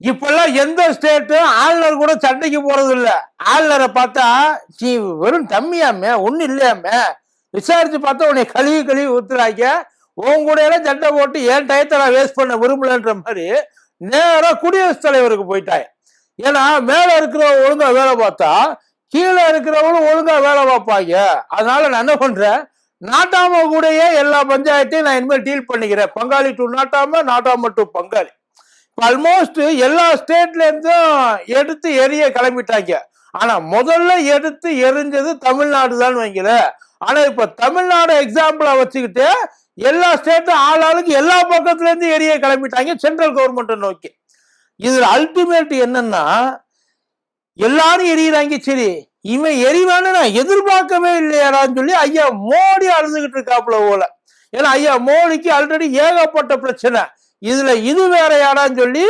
இப்பெல்லாம் எந்த ஸ்டேட்டும் ஆளுநர் கூட சண்டைக்கு போறது இல்ல ஆளுநரை பார்த்தா சீ வெறும் தம்மியாமே ஒன்றும் இல்லையாமே. விசாரிச்சு பார்த்தா உன்னை கழுவி கழுவி ஊத்துறாங்க. உன் கூட எல்லாம் சண்டை போட்டு ஏன் டயத்தை நான் வேஸ்ட் பண்ண விரும்பலன்ற மாதிரி நேராக குடியரசுத் தலைவருக்கு போயிட்டாங்க. ஏன்னா மேல இருக்கிறவங்க ஒழுங்கா வேலை பார்த்தா கீழே இருக்கிறவங்களும் ஒழுங்கா வேலை பார்ப்பாங்க. அதனால நான் என்ன பண்றேன்? நாட்டாம கூடயே எல்லா பஞ்சாயத்தையும் நான் இனிமேல் டீல் பண்ணிக்கிறேன். பங்காளி டு நாட்டாம நாட்டாம டு பங்காளி. ஆல்மோஸ்ட் எல்லா ஸ்டேட்லேருந்தும் எடுத்து எரிய கிளம்பிட்டாங்க. ஆனால் முதல்ல எடுத்து எரிஞ்சது தமிழ்நாடு தான் வைங்கல ஆனால் இப்போ தமிழ்நாடு எக்ஸாம்பிளாக வச்சுக்கிட்டு எல்லா ஸ்டேட்டும் ஆள் ஆளுக்கு எல்லா பக்கத்துலேருந்து எரிய கிளம்பிட்டாங்க சென்ட்ரல் கவர்மெண்ட்டை நோக்கி. இதில் அல்டிமேட் என்னன்னா எல்லாரும் எரியிறாங்க சரி. இவன் எரிவான்னு நான் எதிர்பார்க்கவே இல்லையாடான்னு சொல்லி ஐயா மோடி அழுதுகிட்டு இருக்காப்புல போல. ஏன்னா ஐயா மோடிக்கு ஆல்ரெடி ஏகப்பட்ட பிரச்சனை. இதுல இது வேறையாடான்னு சொல்லி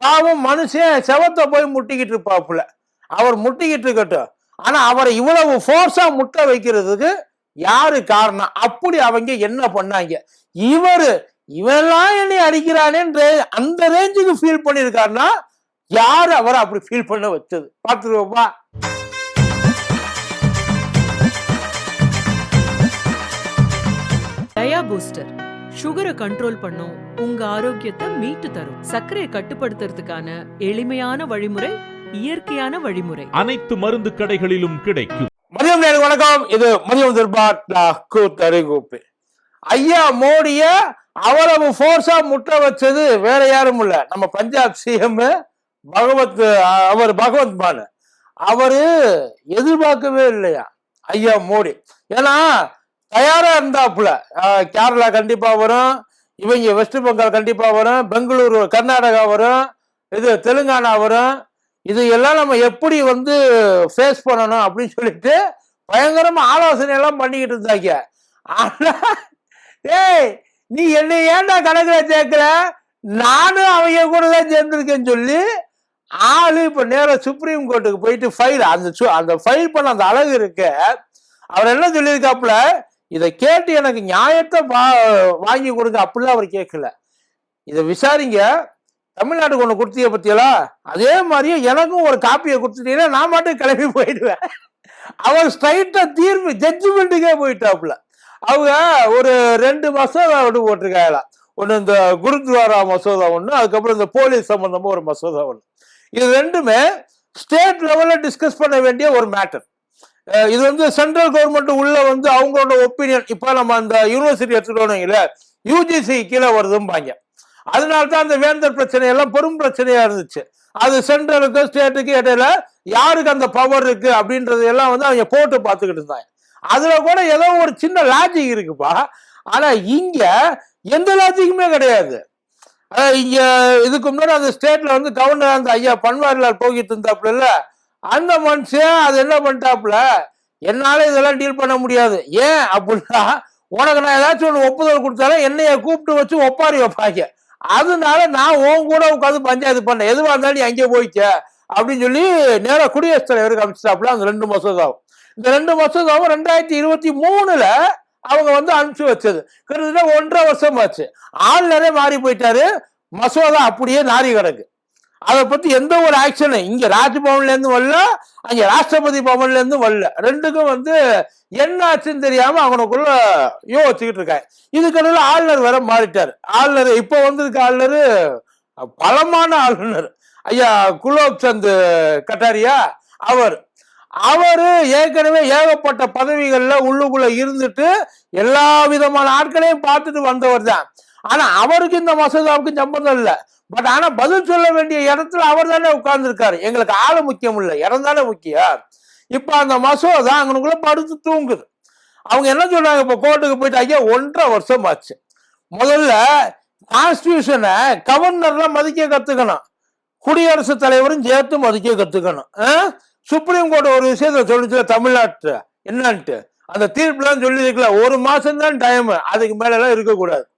பாவம் மனுஷன் செவத்தை போய் முட்டிக்கிட்டு இருப்பாப்புல. அவர் முட்டிக்கிட்டு இருக்கட்டும். ஆனா அவரை இவ்வளவு ஃபோர்ஸா முட்ட வைக்கிறதுக்கு யாரு காரணம்? அப்படி அவங்க என்ன பண்ணாங்க? இவரு இவெல்லாம் என்னை அடிக்கிறானேன்ற அந்த ரேஞ்சுக்கு ஃபீல் பண்ணியிருக்காருன்னா யாரு அவரை அப்படி ஃபீல் பண்ண வச்சது? பார்த்துருவோப்பா தயா பூஸ்டர் சுகரை கண்ட்ரோல் பண்ணும். உங்க ஆரோக்கியத்தை மீட்டு தரும். சர்க்கரையை கட்டுப்படுத்துறதுக்கான எளிமையான வழிமுறை இயற்கையான வழிமுறை. அனைத்து மருந்து கடைகளிலும் கிடைக்கும். மதியம் நேரம் வணக்கம். இது மதியம் கூப்பு ஐயா மோடிய அவ்வளவு ஃபோர்ஸா முட்ட வச்சது வேற யாரும் இல்ல. நம்ம பஞ்சாப் சிஎம் பகவத் அவர் பகவத் மான் அவரு எதிர்பார்க்கவே இல்லையா? ஐயா மோடி. ஏன்னா தயாரா இருந்தாப்புல கேரளா கண்டிப்பா வரும். இவங்க வெஸ்ட் பெங்கால் கண்டிப்பா வரும். பெங்களூரு கர்நாடகா வரும். இது தெலுங்கானா வரும். இது எல்லாம் நம்ம எப்படி வந்து ஃபேஸ் பண்ணணும் அப்படின்னு சொல்லிட்டு பயங்கரமா ஆலோசனை எல்லாம் பண்ணிக்கிட்டு இருந்தாங்க. ஆனா ஏய் நீ என்னை ஏன்டா கணக்குல சேர்க்கல நானும் அவங்க கூட தான் சேர்ந்திருக்கேன்னு சொல்லி ஆளு இப்ப நேராக சுப்ரீம் கோர்ட்டுக்கு போயிட்டு ஃபைல் அந்த சு- அந்த ஃபைல் பண்ண அந்த அழகு இருக்க. அவர் என்ன சொல்லியிருக்காப்புல? இதை கேட்டு எனக்கு நியாயத்தை வா- வாங்கி கொடுங்க அப்படிலாம் அவர் கேட்கல. இதை விசாரிங்க. தமிழ்நாட்டுக்கு ஒன்று கொடுத்தீங்க பத்தியலா? அதே மாதிரியே எனக்கும் ஒரு காப்பியை கொடுத்துட்டீங்கன்னா நான் மட்டும் கிளம்பி போயிடுவேன். அவர் ஸ்ட்ரைட்டாக தீர்ப்பு ஜட்ஜ்மெண்ட்டுக்கே போயிட்டாப்புல. அவங்க ஒரு ரெண்டு மசோதா ஒன்று போட்டிருக்காங்களாம் ஒன்று இந்த குருத்வாரா மசோதா ஒன்று அதுக்கப்புறம் இந்த போலீஸ் சம்மந்தமாக ஒரு மசோதா ஒன்று இது ரெண்டுமே ஸ்டேட் லெவலில் டிஸ்கஸ் பண்ண வேண்டிய ஒரு மேட்டர் இது வந்து சென்ட்ரல் கவர்மெண்ட் உள்ள வந்து அவங்களோட ஒப்பீனியன் இப்போ நம்ம அந்த யூனிவர்சிட்டி எடுத்துட்டோம்னு யூஜிசி கீழே வருதும்பாங்க. அதனால தான் அந்த வேந்தர் பிரச்சனை எல்லாம் பெரும் பிரச்சனையா இருந்துச்சு. அது சென்ட்ரலுக்கு ஸ்டேட்டுக்கு இடையில யாருக்கு அந்த பவர் இருக்கு அப்படின்றது எல்லாம் வந்து அவங்க போட்டு பார்த்துக்கிட்டு இருந்தாங்க. அதுல கூட ஏதோ ஒரு சின்ன லாஜிக் இருக்குப்பா. ஆனா இங்க எந்த லாஜிக்குமே கிடையாது. இங்க இதுக்கு முன்னாடி அந்த ஸ்டேட்ல வந்து கவர்னர் அந்த ஐயா பன்வாரிலால் போகிட்டு இருந்தாப்புல அந்த மனுஷன் அது என்ன பண்ணிட்டாப்புல? என்னால இதெல்லாம் டீல் பண்ண முடியாது. ஏன் அப்படின்னா உனக்கு நான் ஏதாச்சும் ஒன்று ஒப்புதல் கொடுத்தாலும் என்னைய கூப்பிட்டு வச்சு ஒப்பாரி வைப்பாங்க. அதனால நான் உன் கூட உட்காந்து பஞ்சாயத்து பண்ணேன். எதுவாக இருந்தாலும் நீ அங்கே போய்க்க அப்படின்னு சொல்லி நேராக குடியரசுத் தலைவருக்கு அமைச்சிட்டாப்புல அந்த ரெண்டு மசோதாவும். இந்த ரெண்டு மசோதாவும் ரெண்டாயிரத்தி இருபத்தி மூணுல அவங்க வந்து அனுப்பிச்சு வச்சது. கிட்டத்தட்ட ஒன்றரை வருஷம் ஆச்சு ஆளுநரே மாறி போயிட்டாரு. மசோதா அப்படியே நாரி கிடக்கு. அதை பத்தி எந்த ஒரு ஆக்ஷனும் இங்க ராஜ்பவன்ல இருந்து வரல அங்க ராஷ்டிரபதி பவன்ல இருந்து வரல. ரெண்டுக்கும் வந்து என்ன ஆச்சுன்னு தெரியாம அவனுக்குள்ள யோசிச்சுக்கிட்டு இருக்காங்க. இதுக்கடையில ஆளுநர் வேற மாறிட்டார். ஆளுநர் இப்ப வந்திருக்க ஆளுநர் பலமான ஆளுநர். ஐயா குலோப் சந்த் கட்டாரியா அவர். அவரு ஏற்கனவே ஏகப்பட்ட பதவிகள்ல உள்ளுக்குள்ள இருந்துட்டு எல்லா விதமான ஆட்களையும் பார்த்துட்டு வந்தவர் தான் ஆனா அவருக்கு இந்த மசோதாவுக்கு சம்பந்தம் இல்லை. பட் ஆனா பதில் சொல்ல வேண்டிய இடத்துல அவர் தானே உட்கார்ந்துருக்காரு. எங்களுக்கு ஆளு முக்கியம் இல்லை. இடம் தானே முக்கியம். இப்ப அந்த மசோதா அங்கனுக்குள்ள படுத்து தூங்குது. அவங்க என்ன சொல்றாங்க? இப்ப கோர்ட்டுக்கு போயிட்டு ஐயா ஒன்றரை வருஷம் ஆச்சு. முதல்ல கான்ஸ்டியூஷனை கவர்னர்லாம் மதிக்க கத்துக்கணும். குடியரசுத் தலைவரும் சேர்த்து மதிக்க கத்துக்கணும். ஆ? சுப்ரீம் கோர்ட் ஒரு விஷயத்த சொல்லிச்சு தமிழ்நாட்டு என்னன்ட்டு. அந்த தீர்ப்புலாம் சொல்லியிருக்கல ஒரு மாசம் தான் டைம் அதுக்கு மேல இருக்கக்கூடாது.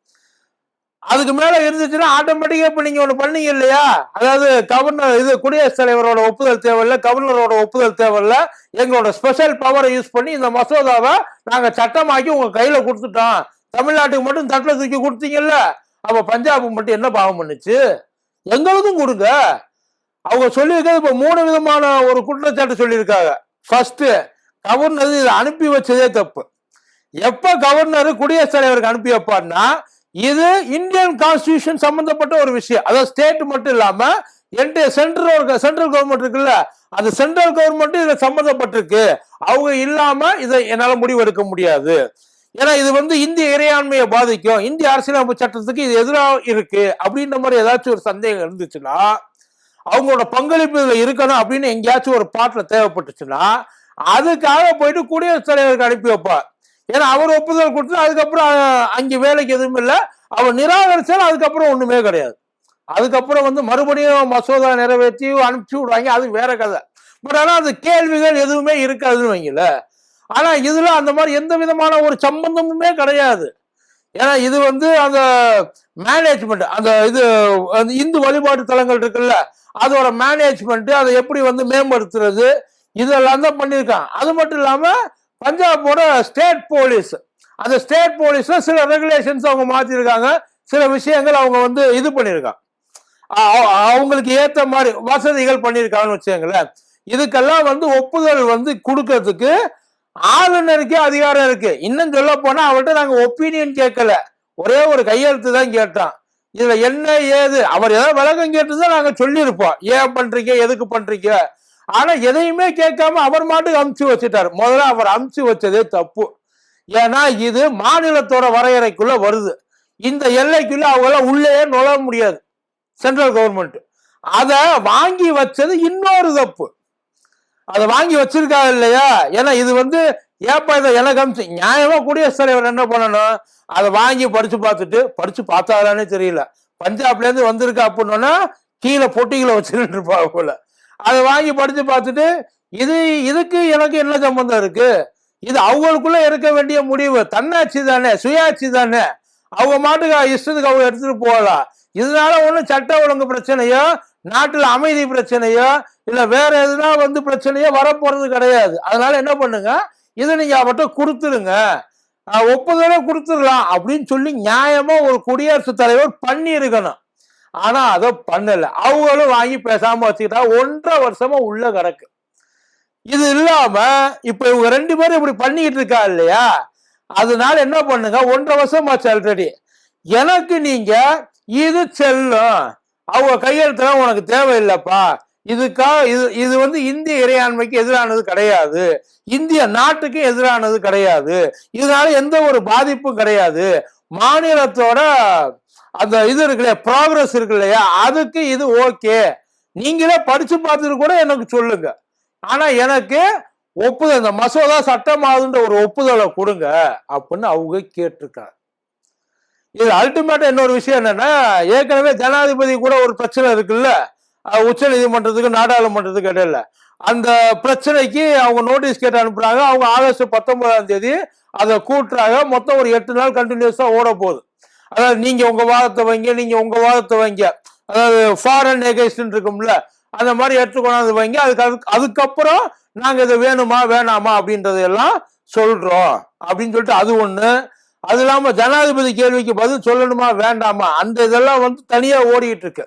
அதுக்கு மேல இருந்துச்சுன்னா ஆட்டோமேட்டிக்கா இப்ப நீங்க ஒண்ணு பண்ணீங்க இல்லையா? அதாவது கவர்னர் இது குடியரசுத் தலைவரோட ஒப்புதல் தேவையில்ல கவர்னரோட ஒப்புதல் தேவையில்ல. எங்களோட ஸ்பெஷல் பவரை யூஸ் பண்ணி இந்த மசோதாவை நாங்க சட்டமாக்கி உங்க கையில கொடுத்துட்டோம். தமிழ்நாட்டுக்கு மட்டும் தட்டில் தூக்கி கொடுத்தீங்கல்ல? அப்ப பஞ்சாபுக்கு மட்டும் என்ன பாவம் பண்ணுச்சு? எங்களுக்கும் கொடுங்க. அவங்க சொல்லியிருக்கிறது இப்ப மூணு விதமான ஒரு குற்றச்சாட்டு சொல்லியிருக்காங்க. ஃபர்ஸ்ட் கவர்னர் இதை அனுப்பி வச்சதே தப்பு. எப்ப கவர்னர் குடியரசுத் தலைவருக்கு அனுப்பி வைப்பார்னா இது இந்தியன் கான்ஸ்டியூஷன் சம்பந்தப்பட்ட ஒரு விஷயம். அதாவது ஸ்டேட் மட்டும் இல்லாம என்டைய சென்ட்ரல் சென்ட்ரல் கவர்மெண்ட் இருக்குல்ல அந்த சென்ட்ரல் கவர்மெண்ட் இதுல சம்பந்தப்பட்டிருக்கு. அவங்க இல்லாம இதை என்னால முடிவு எடுக்க முடியாது. ஏன்னா இது வந்து இந்திய இறையாண்மையை பாதிக்கும். இந்திய அரசியலமைப்பு சட்டத்துக்கு இது எதிராக இருக்கு. அப்படின்ற மாதிரி ஏதாச்சும் ஒரு சந்தேகம் இருந்துச்சுன்னா அவங்களோட பங்களிப்பு இதுல இருக்கணும் அப்படின்னு எங்கேயாச்சும் ஒரு பாட்டில் தேவைப்பட்டுச்சுன்னா அதுக்காக போயிட்டு குடியரசுத் தலைவருக்கு அனுப்பி வைப்பார். ஏன்னா அவர் ஒப்புதல் கொடுத்து அதுக்கப்புறம் அங்கே வேலைக்கு எதுவும் இல்லை. அவர் நிராகரிச்சாலும் அதுக்கப்புறம் ஒண்ணுமே கிடையாது. அதுக்கப்புறம் வந்து மறுபடியும் மசோதா நிறைவேற்றி அனுப்பிச்சு விடுவாங்க. அது வேற கதை. பட் ஆனால் அது கேள்விகள் எதுவுமே இருக்காதுன்னு வைங்கள. ஆனா இதுல அந்த மாதிரி எந்த விதமான ஒரு சம்பந்தமுமே கிடையாது. ஏன்னா இது வந்து அந்த மேனேஜ்மெண்ட் அந்த இது அந்த இந்து வழிபாட்டு தலங்கள் இருக்குல்ல அதோட மேனேஜ்மெண்ட் அதை எப்படி வந்து மேம்படுத்துறது இதெல்லாம் தான் பண்ணியிருக்கான். அது மட்டும் இல்லாமல் பஞ்சாபோட ஸ்டேட் போலீஸ். அந்த ஸ்டேட் போலீஸ்ல சில ரெகுலேஷன்ஸ் அவங்க மாத்திருக்காங்க. சில விஷயங்கள் அவங்க வந்து இது பண்ணியிருக்காங்க அவங்களுக்கு ஏத்த மாதிரி வசதிகள் பண்ணியிருக்காங்கன்னு வச்சுக்கோங்களேன். இதுக்கெல்லாம் வந்து ஒப்புதல் வந்து கொடுக்கறதுக்கு ஆளுநருக்கே அதிகாரம் இருக்கு. இன்னும் சொல்ல போனா அவர்கிட்ட நாங்க ஒப்பீனியன் கேட்கல. ஒரே ஒரு கையெழுத்து தான் கேட்டோம் இதுல என்ன ஏது? அவர் ஏதாவது விளக்கம் கேட்டுதான் நாங்க சொல்லியிருப்போம். ஏன் பண்றீங்க? எதுக்கு பண்றீங்க? ஆனா எதையுமே கேட்காம அவர் மாட்டுக்கு அமுச்சு வச்சுட்டாரு. முதல்ல அவர் அமுச்சு வச்சதே தப்பு. ஏன்னா இது மாநிலத்தோட வரையறைக்குள்ள வருது. இந்த எல்லைக்குள்ள அவங்களால உள்ளே நுழைய முடியாது. சென்ட்ரல் கவர்மெண்ட் அதை வாங்கி வச்சது இன்னொரு தப்பு. அதை வாங்கி வச்சிருக்காங்க இல்லையா? ஏன்னா இது வந்து ஏப்பா இதை எனக்கு அமிச்சு நியாயமா குடியரசுத் தலைவர் என்ன பண்ணணும்? அதை வாங்கி படிச்சு பார்த்துட்டு படிச்சு பார்த்தாதானே தெரியல. பஞ்சாப்ல இருந்து வந்திருக்கா அப்படின்னா கீழே பொட்டிகளை வச்சுட்டு இருப்பா போல. அதை வாங்கி படித்து பார்த்துட்டு இது இதுக்கு எனக்கு என்ன சம்பந்தம் இருக்கு? இது அவங்களுக்குள்ள இருக்க வேண்டிய முடிவு. தன்னாட்சி தானே சுயாட்சி தானே. அவங்க மாட்டுக்கு இஷ்டத்துக்கு அவங்க எடுத்துட்டு போகலாம். இதனால ஒன்றும் சட்ட ஒழுங்கு பிரச்சனையோ நாட்டுல அமைதி பிரச்சனையோ இல்ல வேற எதுனா வந்து பிரச்சனையோ வரப்போறது கிடையாது. அதனால என்ன பண்ணுங்க? இதை நீங்க அவட்ட கொடுத்துருங்க. ஆஹ் கொடுத்துடலாம் அப்படின்னு சொல்லி நியாயமா ஒரு குடியரசுத் தலைவர் பண்ணியிருக்கணும். ஆனா அதை பண்ணல. அவங்களும் வாங்கி பேசாம வச்சுக்கிட்டா ஒன்றரை வருஷமா உள்ள கிடக்கு. இது இல்லாம இப்ப இவங்க ரெண்டு பேரும் இப்படி பண்ணிக்கிட்டு இருக்கா இல்லையா? அதனால என்ன பண்ணுங்க? ஒன்றரை வருஷம் ஆச்சு ஆல்ரெடி எனக்கு நீங்க இது செல்லும். அவங்க கையெழுத்துலாம் உனக்கு தேவையில்லைப்பா. இதுக்காக இது இது வந்து இந்திய இறையாண்மைக்கு எதிரானது கிடையாது. இந்திய நாட்டுக்கு எதிரானது கிடையாது. இதனால எந்த ஒரு பாதிப்பும் கிடையாது. மாநிலத்தோட அந்த இது இருக்கு இல்லையா ப்ராக்ரஸ் இருக்கு இல்லையா அதுக்கு இது ஓகே நீங்களே படிச்சு பார்த்துட்டு கூட எனக்கு சொல்லுங்க. ஆனா எனக்கு ஒப்புதல் இந்த மசோதா சட்டமாகுதுன்ற ஒரு ஒப்புதலை கொடுங்க அப்படின்னு அவங்க கேட்டிருக்காங்க. இது அல்டிமேட்டா இன்னொரு விஷயம் என்னன்னா ஏற்கனவே ஜனாதிபதி கூட ஒரு பிரச்சனை இருக்குல்ல உச்ச நீதிமன்றத்துக்கு நாடாளுமன்றத்துக்கு இடையில. அந்த பிரச்சனைக்கு அவங்க நோட்டீஸ் கேட்டு அனுப்புறாங்க. அவங்க ஆகஸ்ட் பத்தொன்பதாம் தேதி அதை கூட்டுறாக மொத்தம் ஒரு எட்டு நாள் கண்டினியூஸா ஓட போகுது அதாவது நீங்க உங்க வாதத்தை வைங்க நீங்க உங்க வாதத்தை வைங்க. அதாவது ஃபாரின் எகேஸ்ட் இருக்கும்ல அந்த மாதிரி எடுத்து கொண்டாந்து வைங்க. அதுக்கு அதுக்கு அதுக்கப்புறம் நாங்க இது வேணுமா வேணாமா அப்படின்றத எல்லாம் சொல்றோம். அப்படின்னு சொல்லிட்டு அது ஒண்ணு. அது இல்லாம ஜனாதிபதி கேள்விக்கு பதில் சொல்லணுமா வேண்டாமா? அந்த இதெல்லாம் வந்து தனியா ஓடிக்கிட்டு இருக்கு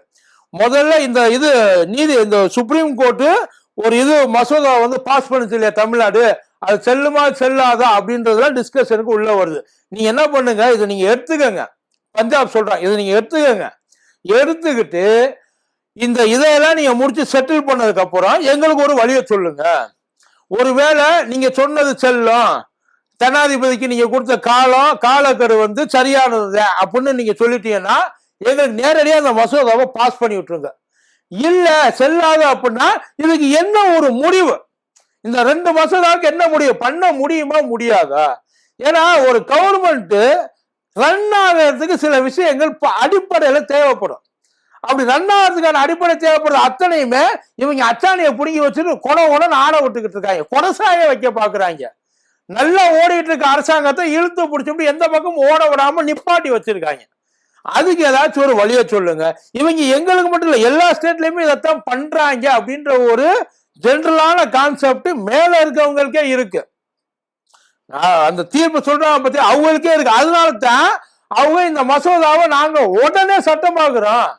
முதல்ல இந்த இது நீதி இந்த சுப்ரீம் கோர்ட்டு ஒரு இது மசோதா வந்து பாஸ் பண்ணுச்சு இல்லையா தமிழ்நாடு? அது செல்லுமா செல்லாதா அப்படின்றதுலாம் டிஸ்கஷனுக்கு உள்ள வருது. நீங்க என்ன பண்ணுங்க? இதை நீங்க எடுத்துக்கங்க. பஞ்சாப் சொல்றான். இதை நீங்க எடுத்துக்கங்க. எடுத்துக்கிட்டு இந்த இதையெல்லாம் நீங்க முடிச்சு செட்டில் பண்ணதுக்கு அப்புறம் எங்களுக்கு ஒரு வழியை சொல்லுங்க. ஒருவேளை நீங்க சொன்னது செல்லும். ஜனாதிபதிக்கு நீங்க கொடுத்த காலம் காலக்கரு வந்து சரியானது அப்படின்னு நீங்க சொல்லிட்டீங்கன்னா எங்களுக்கு நேரடியாக அந்த மசோதாவை பாஸ் பண்ணி விட்டுருங்க. இல்ல செல்லாது அப்படின்னா இதுக்கு என்ன ஒரு முடிவு? இந்த ரெண்டு மசோதாவுக்கு என்ன முடியும்? பண்ண முடியுமா? முடியாதா? ஏன்னா ஒரு கவர்மெண்ட் ரன் ஆகிறதுக்கு சில விஷயங்கள் ப- அடிப்படையில தேவைப்படும். அப்படி ரன் ஆகிறதுக்கான அடிப்படை தேவைப்படுற அத்தனையுமே இவங்க அச்சாணியை பிடுங்கி வச்சுட்டு கொட உடனே ஆட விட்டுக்கிட்டு இருக்காங்க. கொடசாய வைக்க பாக்குறாங்க. நல்லா ஓடிட்டு இருக்க அரசாங்கத்தை இழுத்து பிடிச்சிட்டு எந்த பக்கம் ஓட விடாம நிப்பாட்டி வச்சிருக்காங்க. அதுக்கு ஏதாச்சும் ஒரு வழியை சொல்லுங்க. இவங்க எங்களுக்கு மட்டும் இல்லை எல்லா ஸ்டேட்லயுமே இதைத்தான் பண்றாங்க அப்படின்ற ஒரு ஜென்ரலான கான்செப்ட் மேல இருக்கவங்களுக்கே இருக்கு. அந்த தீர்ப்பு சொல்றாங்க பத்தி அவங்களுக்கே இருக்கு. அதனால தான் அவங்க இந்த மசோதாவை நாங்க உடனே சட்டமாக்குறோம்.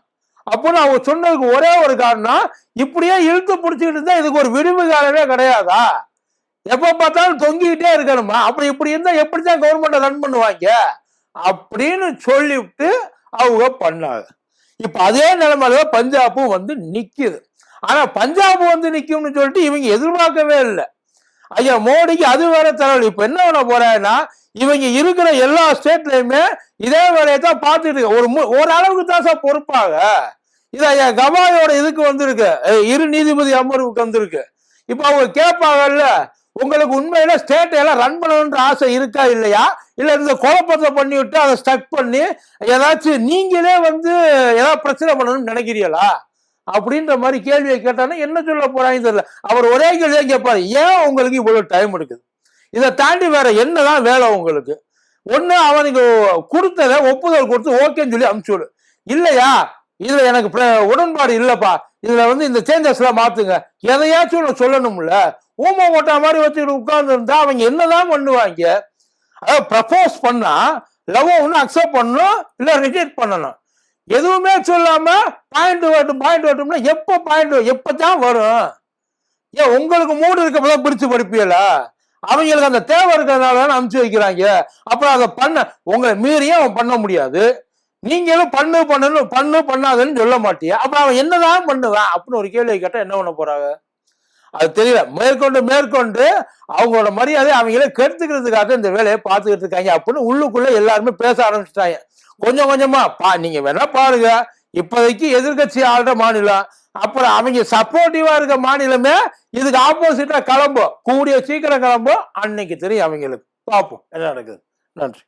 அப்படின்னு அவங்க சொன்னதுக்கு ஒரே ஒரு காரணம் இப்படியே இழுத்து பிடிச்சிக்கிட்டு இருந்தா இதுக்கு ஒரு விடுவு காலமே கிடையாதா? எப்ப பார்த்தாலும் தொங்கிக்கிட்டே இருக்கணுமா? அப்படி இப்படி இருந்தா எப்படிதான் கவர்மெண்ட்டை ரன் பண்ணுவாங்க? அப்படின்னு சொல்லிவிட்டு அவங்க பண்ணாங்க. இப்ப அதே நிலைமையில பஞ்சாபும் வந்து நிக்குது. ஆனா பஞ்சாப் வந்து நிக்கும்னு சொல்லிட்டு இவங்க எதிர்பார்க்கவே இல்லை. ஐயா மோடிக்கு அது வேற தலைவலி. இப்ப என்ன பண்ண போறாருன்னா இவங்க இருக்கிற எல்லா ஸ்டேட்லயுமே இதே வேலையை தான் பார்த்துட்டு ஒரு மு- ஒரு அளவுக்கு தான் சார் பொறுப்பாக. இது ஐயா கவாயோட இதுக்கு வந்திருக்கு. இரு நீதிபதி அமர்வுக்கு வந்திருக்கு. இப்ப அவங்க கேட்பாங்கல்ல உங்களுக்கு உண்மையில ஸ்டேட் எல்லாம் ரன் பண்ணணுன்ற ஆசை இருக்கா இல்லையா? இல்ல இந்த குழப்பத்தை பண்ணி விட்டு அதை ஸ்டக் பண்ணி ஏதாச்சும் நீங்களே வந்து ஏதாவது பிரச்சனை பண்ணணும்னு நினைக்கிறீங்களா அப்படின்ற மாதிரி கேள்வியை கேட்டானா என்ன சொல்ல போறாங்கன்னு தெரியல. அவர் ஒரே கேள்வியை கேட்பாரு ஏன் உங்களுக்கு இவ்வளவு டைம் எடுக்குது? இதை தாண்டி வேற என்னதான் வேலை உங்களுக்கு? ஒண்ணு அவனுக்கு கொடுத்தத ஒப்புதல் கொடுத்து ஓகேன்னு சொல்லி அனுப்பிச்சு விடு இல்லையா? இதுல எனக்கு உடன்பாடு இல்லப்பா. இதுல வந்து இந்த சேஞ்சஸ் எல்லாம் மாத்துங்க. எதையாச்சும் ஒன்று சொல்லணும்ல. ஊமை ஓட்டா மாதிரி வச்சுக்கிட்டு உட்கார்ந்து இருந்தா அவங்க என்னதான் பண்ணுவாங்க? அதாவது ப்ரப்போஸ் பண்ணா லவ் ஒன்று அக்செப்ட் பண்ணணும் இல்லை ரிஜெக்ட் பண்ணணும். எதுவுமே சொல்லாம பாயிண்ட் வரட்டும் பாயிண்ட் வரட்டும்னா எப்போ பாயிண்ட் எப்பதான் வரும்? ஏன் உங்களுக்கு மூடு இருக்கப்பதான் பிடிச்சு படிப்பீங்களா? அவங்களுக்கு அந்த தேவை இருக்கிறதுனால தானே அனுப்பிச்சு வைக்கிறாங்க. அப்புறம் அதை பண்ண உங்களை மீறியும் அவன் பண்ண முடியாது. நீங்களும் பண்ணு பண்ணு பண்ணு பண்ணாதுன்னு சொல்ல மாட்டியா? அப்புறம் அவன் என்னதான் பண்ணுவான்? அப்படின்னு ஒரு கேள்வி கேட்டா என்ன பண்ண போறாங்க? அது தெரியல. மேற்கொண்டு மேற்கொண்டு அவங்களோட மரியாதை அவங்களே கெடுத்துக்கிறதுக்காக இந்த வேலையை பார்த்துக்கிட்டு இருக்காங்க அப்படின்னு உள்ளுக்குள்ள எல்லாருமே பேச ஆரம்பிச்சிட்டாங்க. கொஞ்சம் கொஞ்சமா பா நீங்க வேணா பாருங்க. இப்போதைக்கு எதிர்க்கட்சி ஆள்ற மாநிலம். அப்புறம் அவங்க சப்போர்ட்டிவா இருக்க மாநிலமே இதுக்கு ஆப்போசிட்டா கிளம்பும். கூடிய சீக்கிரம் கிளம்பும். அன்னைக்கு தெரியும் அவங்களுக்கு. பார்ப்போம். என்ன நடக்குது? நன்றி.